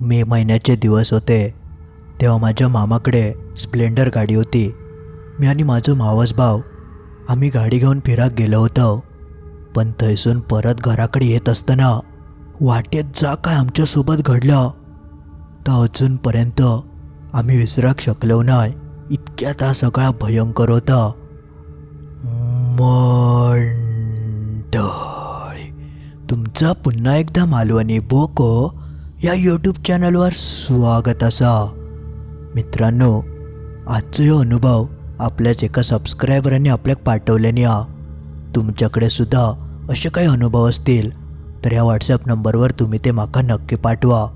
मे महिन्याचे दिवस होते. तेव्हा माझ्या मामाकडे स्प्लेंडर गाडी होती. मी आणि माझं मावस भाव आम्ही गाडी घेऊन फिराक गेलो होतो. पण थैसून परत घराकडे येत असताना वाटेत जा काय आमच्यासोबत घडलं. तर अजूनपर्यंत आम्ही विसराक शकलो नाही. इतक्यात हा सगळा भयंकर होता. मंडळी तुमचा पुन्हा एकदा मालवणी बोको. या यूट्यूब चॅनलवर स्वागत असा. मित्रांनो आजचा ह्यो अनुभव आपल्याच एका सबस्क्रायबरांनी आपल्याक पाठवल्याने या तुमच्याकडे सुद्धा असे काही अनुभव असतील तर या व्हॉट्सॲप नंबरवर तुम्ही ते माका नक्की पाठवा.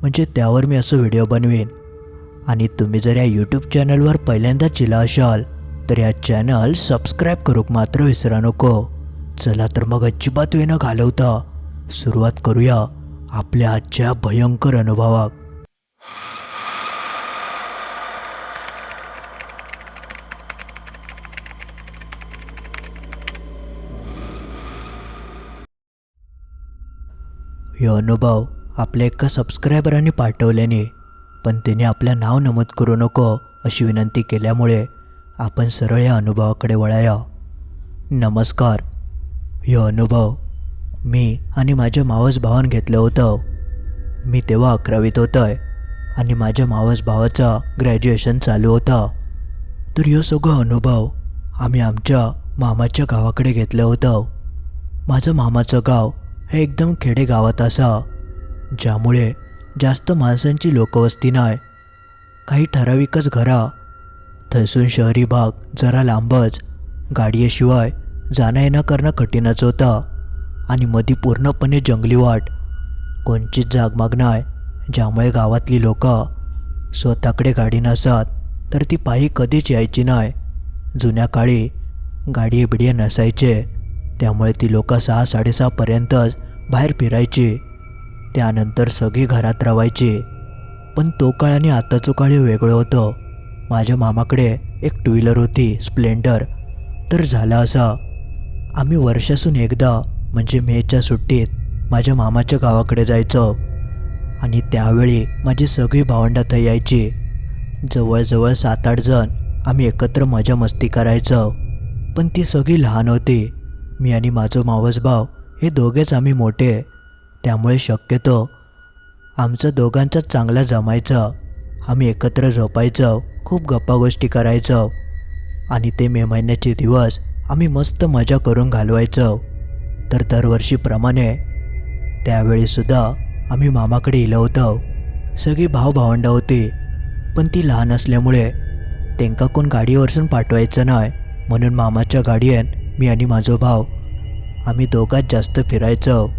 म्हणजे त्यावर मी असं व्हिडिओ बनवेन. आणि तुम्ही जर या यूट्यूब चॅनलवर पहिल्यांदा चिला असाल तर या चॅनल सबस्क्राईब करूक मात्र विसरा नको. चला तर मग अजिबात वेनं घालवता सुरुवात करूया. आपल्या आजच्या भयंकर अनुभवाक हे अनुभव आपल्या एका सबस्क्रायबरांनी पाठवल्याने पण त्याने आपलं नाव नमूद करू नको अशी विनंती केल्यामुळे आपण सरळ या अनुभवाकडे वळाया. नमस्कार. हे अनुभव मी आणि माझ्या मावस भावान घेतलं होतं. मी तेव्हा अकरावीत होतोय आणि माझ्या मावस भावाचा ग्रॅज्युएशन चालू होता. तर ह्यो सगळा अनुभव आम्ही आमच्या मामाच्या गावाकडे घेतलं होतं. माझं मामाचं गाव हे एकदम खेडे गावात असा ज्यामुळे जास्त माणसांची लोकवस्ती नाही. काही ठराविकच घरा थैसून शहरी भाग जरा लांबच गाडीशिवाय जाणं येणं करणं कठीणच होतं. आणि मधी पूर्णपणे जंगली वाट. कोणचीच जागमाग नाही ज्यामुळे गावातली लोक स्वतःकडे गाडी नसत तर ती पायी कधीच यायची नाही. जुन्या काळी गाडी बिडिये नसायचे त्यामुळे ती लोक सहा साडेसहापर्यंतच बाहेर फिरायची. त्यानंतर सगळी घरात राहायची पण तो काळ आणि आताचं काळ हे वेगळं होतं. माझ्या मामाकडे एक टू व्हीलर होती स्प्लेंडर. तर झालं असा. आम्ही वर्षासून एकदा म्हणजे मेच्या सुट्टीत माझ्या मामाच्या गावाकडे जायचो. आणि त्यावेळी माझी सगळी भावंडात यायची. जवळजवळ सात आठ जण आम्ही एकत्र मजा मस्ती करायचो. पण ती सगळी लहान होती. मी आणि माझं मावस भाव हे दोघेच आम्ही मोठे. त्यामुळे शक्यतो आमचं दोघांचाच चांगला जमायचं. आम्ही एकत्र झोपायचो खूप गप्पा गोष्टी करायचो. आणि ते मे महिन्याचे दिवस आम्ही मस्त मजा करून घालवायचो. तर दरवर्षीप्रमाणे. त्यावेळीसुद्धा आम्ही मामाकडे इलं होतो. सगळी भावभावंडं होती. पण ती लहान असल्यामुळे त्यांका कोण गाडीवरसून पाठवायचं नाही म्हणून मामाच्या गाडीयेन मी आणि माझो भाव आम्ही दोघात जास्त फिरायचो.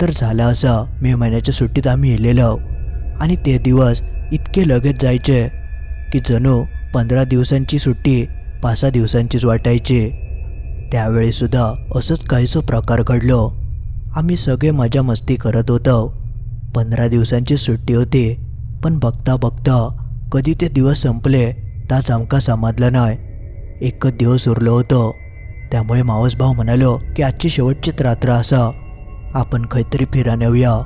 तर झालं असं मे महिन्याच्या सुट्टीत आम्ही येलेलो आणि ते दिवस इतके लगेच जायचे की जणू पंधरा दिवसांची सुट्टी पाच सहा दिवसांचीच वाटायची. त्यावेळीसुद्धा असंच काहीसो प्रकार घडलो. आम्ही सगळे मजा मस्ती करत होतो. पंधरा दिवसांची सुट्टी होती पण बघता बघता कधी ते दिवस संपले ताच आमका समजलं नाही एकच दिवस उरलो होतो. त्यामुळे मावसभाऊ म्हणालो की आजची शेवटचीच रात्र असा. आपण काहीतरी फिरा नेऊया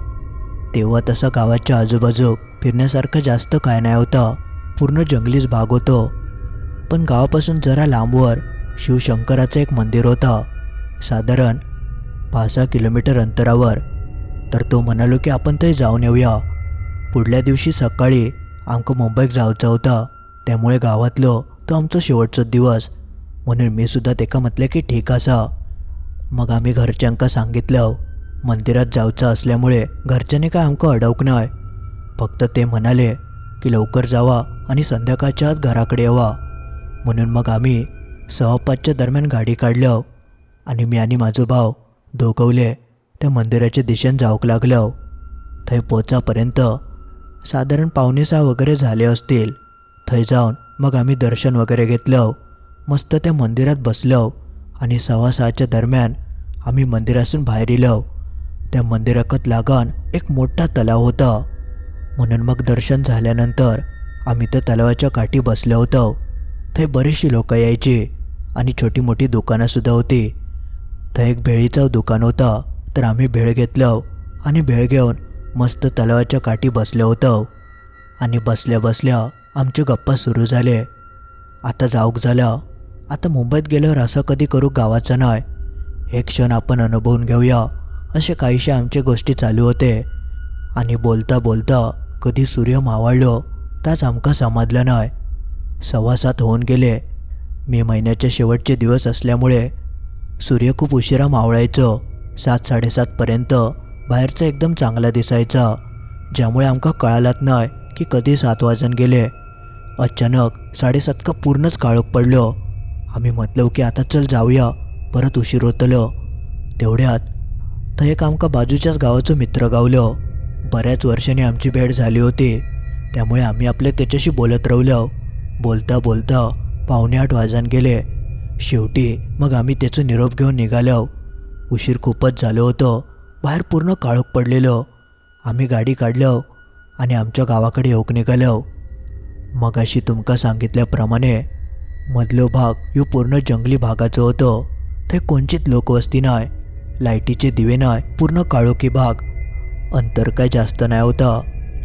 तेव्हा तसं गावाच्या आजूबाजू फिरण्यासारखं जास्त काय नाही होतं. पूर्ण जंगलीच भाग होतो. पण गावापासून जरा लांबवर शिवशंकराचं एक मंदिर होता. साधारण पाच सहा किलोमीटर अंतरावर. तर तो म्हणालो की आपण ते जाऊन येऊया. पुढल्या दिवशी सकाळी आमकं मुंबईत जायचं होता. त्यामुळे गावातलो तो आमचा शेवटचा दिवस. म्हणून मी सुद्धा तेका म्हटलं की ठीक असा. मग आम्ही घरच्यांका सांगितलं मंदिरात जायचं असल्यामुळे घरच्यांनी काय आमकं अडवक नाही फक्त ते म्हणाले की लवकर जावा आणि संध्याकाळच्या आत घराकडे यावा. म्हणून मग आम्ही सहा पाचच्या दरम्यान गाडी काढलं आणि मी आणि माझो भाव दोघवले त्या मंदिराच्या दिशेने जाऊक लागलो थंय पोचापर्यंत साधारण पावणे सहा वगैरे झाले असतील. थंय जाऊन मग आम्ही दर्शन वगैरे घेतलं मस्त त्या मंदिरात बसलो आणि सव्वा सहाच्या दरम्यान आम्ही मंदिरासून बाहेर येलो त्या मंदिराकत लागण एक मोठा तलाव होता. म्हणून मग दर्शन झाल्यानंतर आम्ही त्या तलावाच्या काठी बसलो होतो थंय बरीचशी लोकं यायची. आणि छोटी मोठी दुकानंसुद्धा होती. तर एक भेळीचं दुकान होता तर आम्ही भेळ घेतलं आणि भेळ घेऊन मस्त तलावाच्या काठी बसलो होतो. आणि बसल्या बसल्या आमचे गप्पा सुरू झाले. आता जाऊक झालं. आता मुंबईत गेल्यावर असं कधी करू गावाचं नाही. हे क्षण आपण अनुभवून घेऊया असे काहीशे आमच्या गोष्टी चालू होते. आणि बोलता बोलता कधी सूर्य मावळलो त्याच आमका समजलं नाही. सव्वा सात होऊन गेले. मे महिन्याचे शेवटचे दिवस असल्यामुळे सूर्य खूप उशिरा मावळायचं. सात साडेसातपर्यंत बाहेरचा एकदम चांगला दिसायचा. ज्यामुळे आमका कळालात नाही की कधी सात वाजून गेले. अचानक साडेसात का पूर्णच काळोख पडलो. आम्ही म्हटलो की आता चल जाऊया परत उशीर होतलो. तेवढ्यात तर एक आमका बाजूच्याच गावाचं मित्र गावलं. बऱ्याच वर्षांनी आमची भेट झाली होती. त्यामुळे आम्ही आपले त्याच्याशी बोलत राहिलो. बोलता बोलता पावणे आठ वाजून गेले. शेवटी मग आम्ही त्याचं निरोप घेऊन निघालो. उशीर खूपच झालो होतो. बाहेर पूर्ण काळोख पडलेलो. आम्ही गाडी काढलो आणि आमच्या गावाकडे येऊक निघालो. मग अशी तुमका सांगितल्याप्रमाणे मधलो भाग ह्यो पूर्ण जंगली भागाचो होतो. थंय कोणचीच लोकवस्ती नाय. लाईटीचे दिवे नाय. पूर्ण काळोखी भाग. अंतर काय जास्त नाही होता.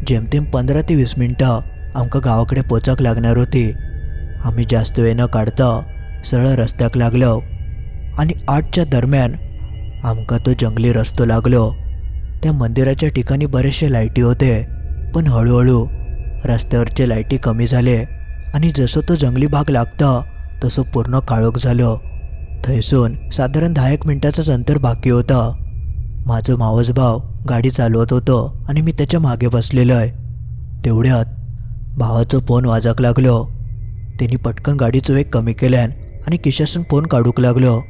जेमतेम पंधरा ते वीस मिनटं आमका गावाकडे पोचाक लागणार होती. आम्ही जास्त वेळ न काढता सरळ रस्त्याक लागलो. आणि आठच्या दरम्यान आमका तो जंगली रस्तो लागलो. त्या मंदिराच्या ठिकाणी बरेचसे लाईटी होते पण हळूहळू रस्त्यावरचे लाईटी कमी झाले. आणि जसं तो जंगली भाग लागता तसं पूर्ण काळोख झालं. थैसून साधारण दहा एक मिनिटाचंच अंतर बाकी होतं. माझं मावस भाव गाडी चालवत होतं आणि मी त्याच्यामागे बसलेलो आहे तेवढ्यात भावाचं फोन वाजक लागलो. त्यांनी पटकन गाडीचं वेग कमी केल्यान आणि खिशासून फोन काढूक लागलो.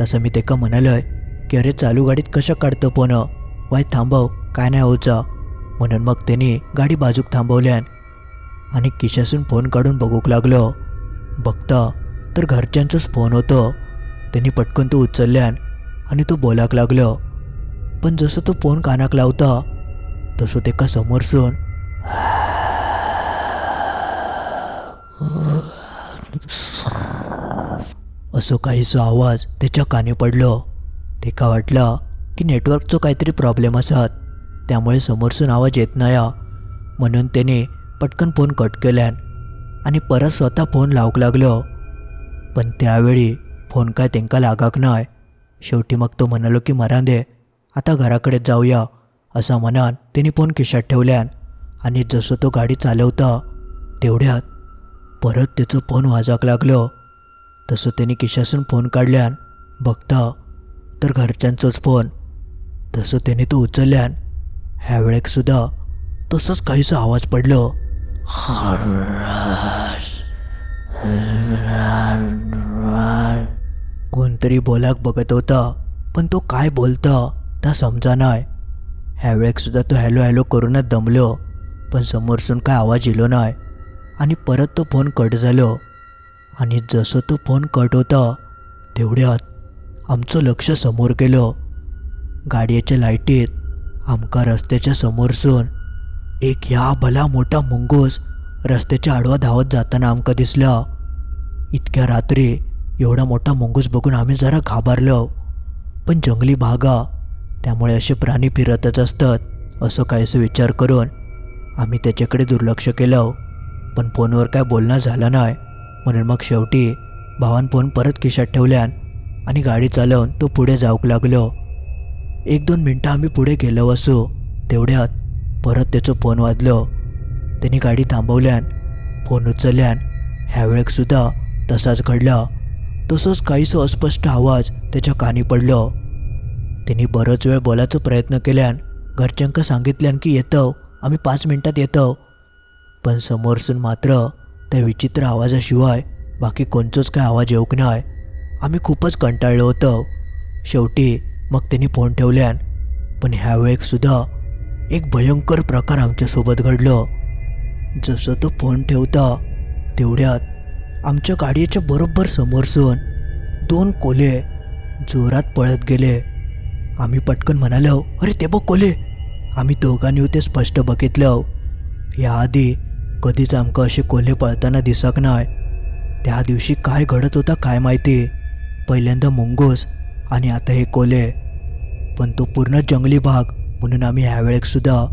तसं मी तेका म्हणालोय की अरे चालू गाडीत कशा काढतं फोन? वाय थांबव काय नाही होचा म्हणून मग त्यांनी गाडी बाजूक थांबवल्यान आणि किशासून फोन काढून बघूक लागलो. बघता तर घरच्यांचंच फोन होतं. त्यांनी पटकन तो उचलल्यान आणि तो बोलाक लागलो. पण जसं तो फोन कानाक लावता तसं ते का समोरसून असं काहीसं आवाज त्याच्या कानी पडलो. तेका वाटलं की नेटवर्कचं काहीतरी प्रॉब्लेम असत. त्यामुळे समोरसून आवाज येत नाही म्हणून त्याने पटकन फोन कट केल्यान आणि परत स्वतः फोन लावक लागलो. पण त्यावेळी फोन काय त्यांका लागाक नाही शेवटी मग तो म्हणालो की मरा दे आता घराकडे जाऊया असा म्हणान त्याने फोन खिशात ठेवल्यान आणि जसं तो गाडी चालवता तेवढ्यात परत त्याचं फोन वाजाक लागलो. तसं त्याने किशासून फोन काढल्यान बघता तर घरच्यांचंच फोन. तसं त्याने तो उचलल्यान ह्या वेळेक सुद्धा तसंच काहीसं आवाज पडलं. कोणतरी बोलाक बघत होता पण तो काय बोलता ता समजा नाही ह्या वेळेक सुद्धा तो हॅलो हॅलो करूनच दमलो पण समोरसून काय आवाज येलो नाही आणि परत तो फोन कट झालो. आणि जसं तो फोन कट होता तेवढ्यात आमचं लक्ष समोर गेलं. गाडयेच्या लाईटीत आमका रस्त्याच्या समोरसून एक ह्या भला मोठा मुंगूस रस्त्याच्या आडवा धावत जाताना आमका दिसला. इतक्या रात्री एवढा मोठा मुंगूस बघून आम्ही जरा घाबरलो. पण जंगली भागा त्यामुळे असे प्राणी फिरतच असतात असं काहीसं विचार करून आम्ही त्याच्याकडे दुर्लक्ष केलं. पण फोनवर काय बोलणं झालं नाही. म्हणून मग शेवटी भावान फोन परत खिशात ठेवल्यान आणि गाडी चालवून तो पुढे जाऊक लागलो. एक दोन मिनटं आम्ही पुढे गेलो असू तेवढ्यात परत त्याचं फोन वाजलो. त्यांनी गाडी थांबवल्यान फोन उचलल्यान ह्या वेळेक सुद्धा तसाच घडला. तसंच काहीसं अस्पष्ट आवाज त्याच्या कानी पडलो. त्यांनी बरंच वेळ बोलायचा प्रयत्न केल्यान घरच्यांका सांगितल्यान की येतो आम्ही पाच मिनटात येतो. पण समोरसून मात्र त्या विचित्र आवाजाशिवाय बाकी कोणचंच काय आवाज येऊक नाही आम्ही खूपच कंटाळलो होतो. शेवटी मग त्यांनी फोन ठेवल्यान पण ह्यावेळेकसुद्धा सुद्धा एक भयंकर प्रकार आमच्यासोबत घडलं. जसं तो फोन ठेवता तेवढ्यात आमच्या गाडीच्या बरोबर समोरसून दोन कोले जोरात पळत गेले. आम्ही पटकन म्हणालो अरे ते बघ कोले. आम्ही दोघांनी ते स्पष्ट बघितलं. याआधी कधीच आमकं असे कोल्हे पळताना दिसक नाही. त्या दिवशी काय घडत होता काय माहिती? पहिल्यांदा मुंगूस आणि आता हे कोले पण तो पूर्ण जंगली भाग म्हणून आम्ही ह्या वेळेक सुद्धा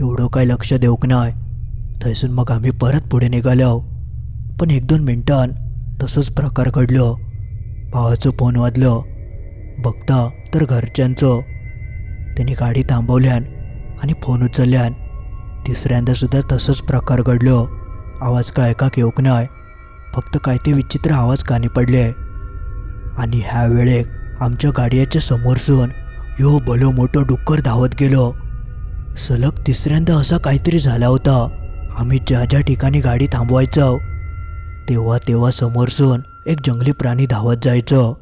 एवढं काय लक्ष देऊक नाही. थंयसून मग आम्ही परत पुढे निघालो. पण एक दोन मिनटान तसंच प्रकार घडलो. भावाचं फोन वाजलं. बघता तर घरच्यांचं. त्यांनी गाडी थांबवल्यान आणि फोन उचलल्यान तिसऱ्यांदा सुद्धा तसंच प्रकार घडलो. आवाज काय ऐकाक येऊक नाही फक्त काय ते विचित्र आवाज कानी पडले. आणि ह्या वेळेक आमच्या गाडयाच्या समोरसून ह्यो भलो मोठो डुक्कर धावत गेलो. सलग तिसऱ्यांदा असा काहीतरी झाला होता. आम्ही ज्या ज्या ठिकाणी गाडी थांबवायचो तेव्हा तेव्हा समोरसून एक जंगली प्राणी धावत जायचं.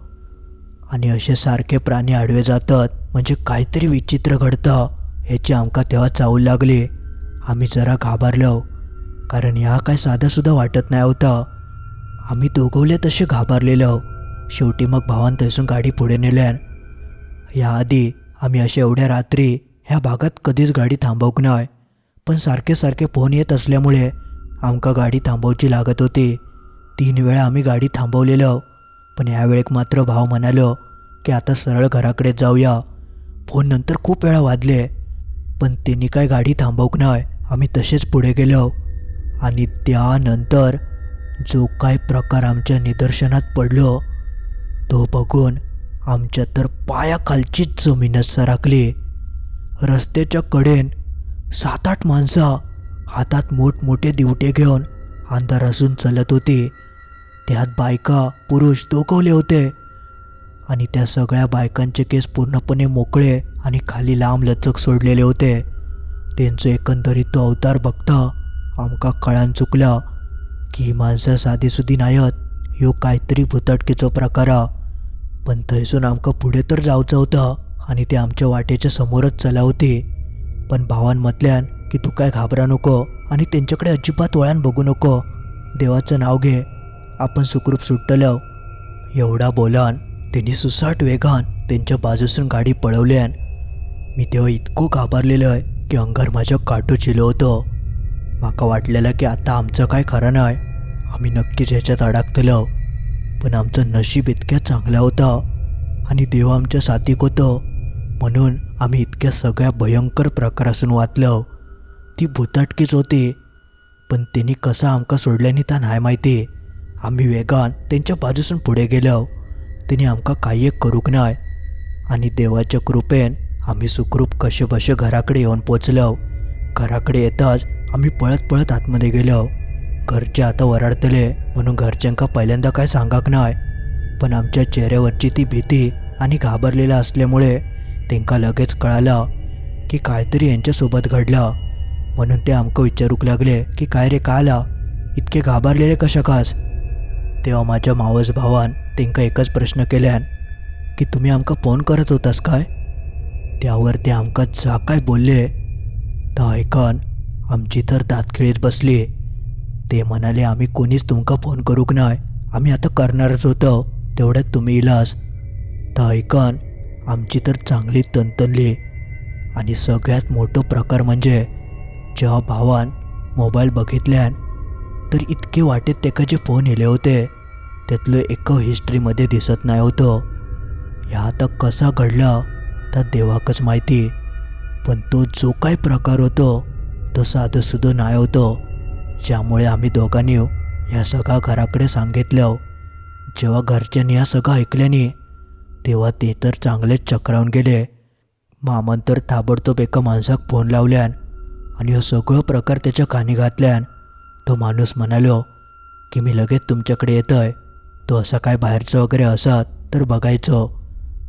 आणि असे सारखे प्राणी आडवे जातात म्हणजे काहीतरी विचित्र घडतं ह्याची आमका तेव्हा चावू लागली. आम्ही जरा घाबरलो कारण ह्या काय साधासुद्धा वाटत नाही होता. आम्ही दोघवले तसे घाबरलेलो. शेवटी मग भावान थंयसून गाडी पुढे नेल्यान याआधी आम्ही अशा एवढ्या रात्री ह्या भागात कधीच गाडी थांबवक नाही. पण सारखे सारखे फोन येत असल्यामुळे आमका गाडी थांबवची लागत होती. तीन वेळा आम्ही गाडी थांबवलेलो पण यावेळेक मात्र भाव म्हणालो की आता सरळ घराकडे जाऊया. फोन नंतर खूप वेळा वाजले पण त्यांनी काय गाडी थांबवक नाही. आम्ही तसेच पुढे गेलो. आणि त्यानंतर जो काय प्रकार आमच्या निदर्शनात पडलो तो बघून आमच्या तर पायाखालचीच जमीनच सरकली रस्त्याच्या कडेन सात आठ माणसं हातात मोठमोठे दिवटे घेऊन अंधार असून चालत होती. त्यात बायका पुरुष दोघवले होते. आणि त्या सगळ्या बायकांचे केस पूर्णपणे मोकळे आणि खाली लांब लचक सोडलेले होते. त्यांचं एकंदरीत तो अवतार बघता आमका कळान चुकला की ही साधी सुदी नायत ह्यो काहीतरी भुतटकेचो प्रकार हा. पण थंयसून आमकां पुढे तर जावचं होतं आणि ते आमच्या वाटेच्या समोरच चला होते. पण भावान म्हटल्यान की तू काय घाबरा नको आणि त्यांच्याकडे अजिबात वळान बघू नको. देवाचं नाव घे. आपण सुखरूप सुट्टलं एवढा बोलान त्यांनी सुसाट वेगान त्यांच्या बाजूसून गाडी पळवल्यान मी तेव्हा इतको घाबरलेलो आहे की अंगार माझ्या काटो चिलो होतो. माका वाटलेलं की आता आमचं काय खरं नाही. आम्ही नक्कीच ह्याच्यात अडकतलो. पण आमचं नशीब इतक्या चांगलं होतं. आणि देव आमच्या साथीक होतं. म्हणून आम्ही इतक्या सगळ्या भयंकर प्रकारासून वाचलो. ती भुताटकीच होती. पण त्यांनी कसा आमका सोडल्यानी ता नाही माहिती. आम्ही वेगान त्यांच्या बाजूसून पुढे गेलो. त्यांनी आमका काही एक करूक नाही. आणि देवाच्या कृपेन आम्ही सुखरूप कसे घराकडे येऊन पोचलो. घराकडे येताच आम्ही पळत पळत आतमध्ये गेलो. घरचे आता वराडतले म्हणून घरच्यांका पहिल्यांदा काय सांगाक नाही पण आमच्या चेहऱ्यावरची ती भीती आणि घाबरलेला असल्यामुळे त्यांका लगेच कळालं की काहीतरी यांच्यासोबत घडलं. म्हणून ते आमकं विचारूक लागले की काय रे का आला? इतके घाबरलेले कशा कास तेव्हा माझ्या मावस भावान त्यांका एकच प्रश्न केल्यान की तुम्ही आमका फोन करत होतास काय? त्यावर ते आमकां जा काय बोलले. तर ऐकन आमची तर दातखिळीत बसली. ते म्हणाले आम्ही कोणीच तुमका फोन करूक नाही आम्ही आता करणारच होतो. तेवढ्यात तुम्ही इलास तर ऐकन आमची तर चांगली तनतनली. आणि सगळ्यात मोठं प्रकार म्हणजे जेव्हा भावान मोबाईल बघितल्यान तर इतके वाटेत तेकाचे फोन येले होते त्यातलं एक हिस्ट्रीमध्ये दिसत नाही होतं. ह्या आता कसा घडलं? आता देवाकच माहिती. पण तो जो काय प्रकार होतो तो साधं सुद्धा नाही होतो. ज्यामुळे आम्ही दोघांनी या सगळा घराकडे सांगितलं. जेव्हा घरच्यांनी ह्या सगळं ऐकल्याने तेव्हा ते तर चांगलेच चक्रावून गेले. मामन तर ताबडतोब एका माणसाक फोन लावल्यान आणि हो सगळं प्रकार त्याच्या कानी घातल्यान तो माणूस म्हणालो की मी लगेच तुमच्याकडे येतोय. तो असा काय बाहेरचं वगैरे असा तर बघायचो.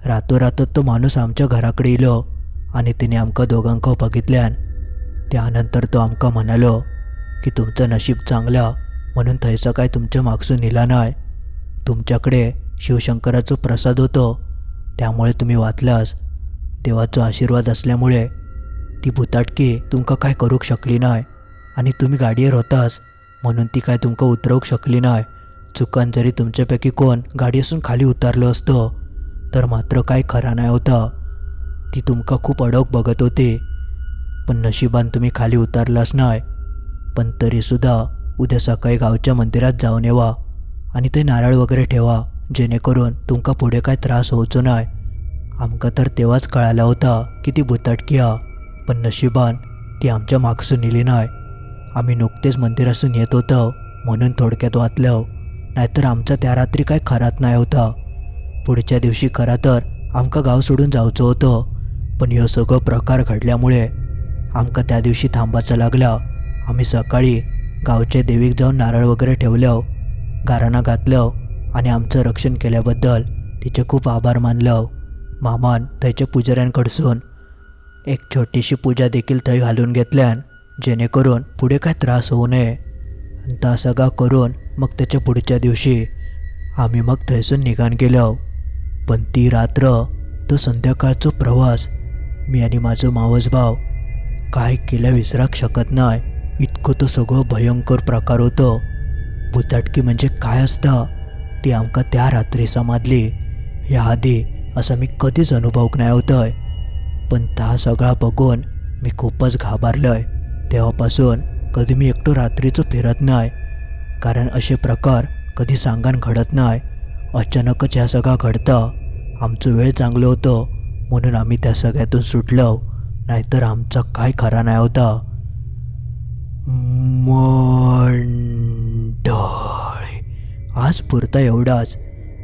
रातोरातच तो माणूस आमच्या घराकडे येयलो आणि तिने आमका दोघांक बघितल्यान त्यानंतर तो आमका म्हणालो की तुमचं नशीब चांगलं म्हणून थंयचा काय तुमच्या मागसून इला नाही तुमच्याकडे शिवशंकराचा प्रसाद होतो. त्यामुळे तुम्ही वाचलास. देवाचा आशीर्वाद असल्यामुळे ती भुताटकी तुमका काय करूक शकली नाही आणि तुम्ही गाडयेर होतास म्हणून ती काय तुमका उतरवूक शकली नाही चुकान जरी तुमच्यापैकी कोण गाडयेसून खाली उतरलो असतं तर मात्र काय खरा नाही होता. ती तुमका खूप अडोक बघत होती. पण नशिबान तुम्ही खाली उतरलाच नाही. पण तरीसुद्धा उद्या सकाळी गावच्या मंदिरात जाऊन येवा आणि ते नारळ वगैरे ठेवा जेणेकरून तुमका पुढे काय त्रास होचो नाही. आमका तर तेव्हाच कळाला होता की ती भुताटकी हा पण नशिबान ती आमच्या मागसून येली नाही. आम्ही नुकतेच मंदिरासून येत होतो म्हणून थोडक्यात वाचलं. नाहीतर आमचा त्या रात्री काय खरात नाही होता. पुढच्या दिवशी खरा तर आमका गाव सोडून जावचो होतं. पण ह्यो सगळं प्रकार घडल्यामुळे आमका त्या दिवशी थांबायचं लागलं. आम्ही सकाळी गावच्या देवीक जाऊन नारळ वगैरे ठेवलं गाराणा घातलं आणि आमचं रक्षण केल्याबद्दल तिचे खूप आभार मानलं. मामान थंयच्या पुजाऱ्यांकडसून एक छोटीशी पूजा देखील थंय घालून घेतल्यान जेणेकरून पुढे काय त्रास होऊ नये. आणि ता सगळा करून मग त्याच्या पुढच्या दिवशी आम्ही मग थंयसून निघान गेलो पण ती रात्र तो संध्याकाळचो प्रवास मी आणि माझं मावस भाव काय केलं विसराक शकत नाही. इतकं तो सगळं भयंकर प्रकार होतं. भुताटकी म्हणजे काय असतं? ती आमका त्या रात्री समाजली ह्या आधी असं मी कधीच अनुभवक नाही होतंय. पण ता सगळा बघून मी खूपच घाबरलोय. तेव्हापासून कधी मी एकटो रात्रीचं फिरत नाही. कारण असे प्रकार कधी सांगान घडत नाही. अचानकच ह्या सगळा घडतं आमचं वेळ चांगलं होतं म्हणून आम्ही त्या सगळ्यातून सुटलो. नाहीतर आमचा काय खरा नाही होता. मंडळी आज पुरता एवढाच.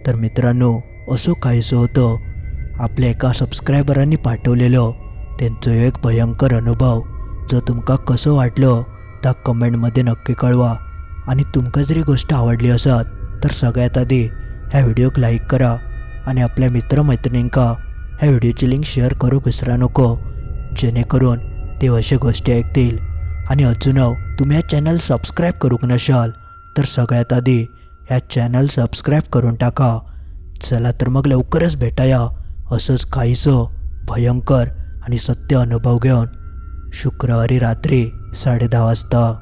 तर मित्रांनो असं काहीसं होतं. आपल्या एका सबस्क्रायबरांनी पाठवलेलं त्यांचं एक भयंकर अनुभव. जर तुमका कसं वाटलं त्या कमेंटमध्ये नक्की कळवा. आणि तुमका जरी गोष्ट आवडली असत तर सगळ्यात आधी ह्या व्हिडिओक लाईक करा आणि आपल्या मित्रमैत्रिणींका ह्या व्हिडिओची लिंक शेअर करूक विसरा नको. जेणेकरून ते अशा गोष्टी ऐकतील. आणि अजून तुम्ही ह्या चॅनल सबस्क्राईब करूक नशाल तर सगळ्यात आधी ह्या चॅनल सबस्क्राईब करून टाका. चला तर मग लवकरच भेटाया. असंच काहीसं भयंकर आणि सत्य अनुभव घेऊन. शुक्रवारी रात्री साडेदहा वाजता.